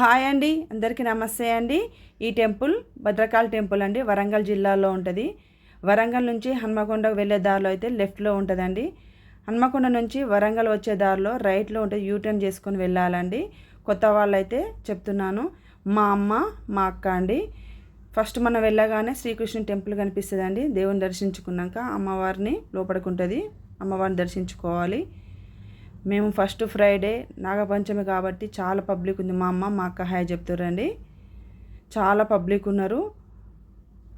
Hi అండి అందరికీ నమస్తే అండి. ఈ టెంపుల్ భద్రకాళి టెంపుల్ అండి వరంగల్ జిల్లాలో ఉంటుంది. వరంగల్ నుంచి హన్మకొండ వెళ్ళే దారిలో అయితే లెఫ్ట్లో ఉంటుందండి. హన్మకొండ నుంచి వరంగల్ వచ్చే దారిలో రైట్లో ఉంటుంది యూటర్న్ చేసుకొని వెళ్ళాలండి. కొత్త వాళ్ళైతే చెప్తున్నాను. మా అమ్మ మా అక్క అండి. ఫస్ట్ మనం వెళ్ళగానే శ్రీకృష్ణ టెంపుల్ కనిపిస్తుందండి. దేవుని దర్శించుకున్నాక అమ్మవారిని లోపడుకుంటుంది అమ్మవారిని దర్శించుకోవాలి. మేము ఫస్ట్ ఫ్రైడే నాగపంచమి కాబట్టి చాలా పబ్లిక్ ఉంది. మా అమ్మ మా అక్క హాయ్ చెప్తారండి. చాలా పబ్లిక్ ఉన్నారు.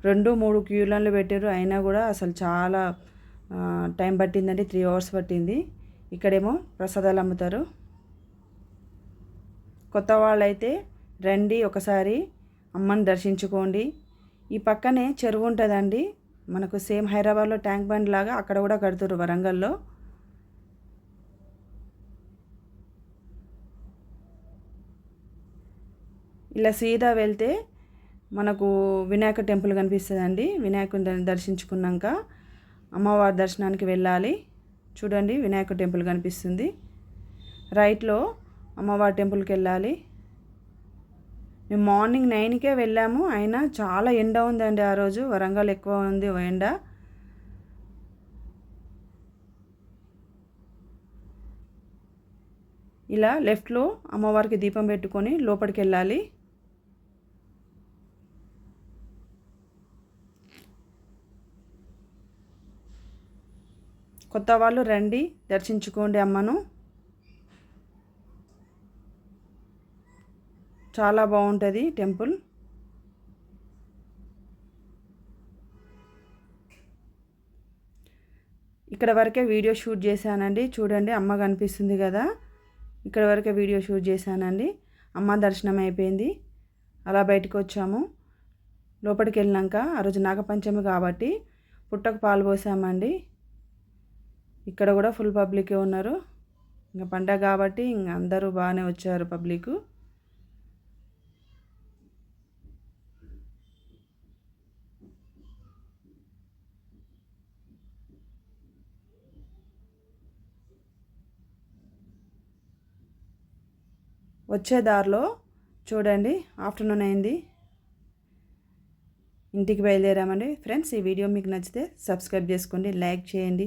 రెండు మూడు క్యూలన్లు పెట్టారు అయినా కూడా అసలు చాలా టైం పట్టిందండి. త్రీ అవర్స్ పట్టింది. ఇక్కడేమో ప్రసాదాలు అమ్ముతారు. కొత్త వాళ్ళైతే రండి ఒకసారి అమ్మని దర్శించుకోండి. ఈ పక్కనే చెరువు ఉంటుందండి. మనకు సేమ్ హైదరాబాద్లో ట్యాంక్ బండ్ లాగా అక్కడ కూడా కడుతురు వరంగల్లో. ఇలా సీదా వెళ్తే మనకు వినాయక టెంపుల్ కనిపిస్తుందండి. వినాయకుని దర్శించుకున్నాక అమ్మవారి దర్శనానికి వెళ్ళాలి. చూడండి వినాయక టెంపుల్ కనిపిస్తుంది. రైట్లో అమ్మవారి టెంపుల్కి వెళ్ళాలి. మేము మార్నింగ్ నైన్కే వెళ్ళాము. అయినా చాలా ఎండ ఉందండి ఆ రోజు. వరంగల్ ఎక్కువ ఉంది ఎండ. ఇలా లెఫ్ట్లో అమ్మవారికి దీపం పెట్టుకొని లోపలికి వెళ్ళాలి. కొత్త వాళ్ళు రండి దర్శించుకోండి అమ్మను. చాలా బాగుంటుంది టెంపుల్. ఇక్కడ వరకే వీడియో షూట్ చేశానండి. చూడండి అమ్మ కనిపిస్తుంది కదా. ఇక్కడ వరకే వీడియో షూట్ చేశానండి. అమ్మ దర్శనం అయిపోయింది. అలా బయటకు వచ్చాము. లోపలికి వెళ్ళినాక ఆ రోజు నాగపంచమి కాబట్టి పుట్టకు పాలు పోసామండి. ఇక్కడ కూడా ఫుల్ పబ్లికే ఉన్నారు. ఇంకా పండగ కాబట్టి ఇంకా అందరూ బాగానే వచ్చారు పబ్లిక్ వచ్చే దారిలో చూడండి ఆఫ్టర్నూన్ అయింది. ఇంటికి బయలుదేరామండి. ఫ్రెండ్స్ ఈ వీడియో మీకు నచ్చితే సబ్స్క్రైబ్ చేసుకోండి లైక్ చేయండి.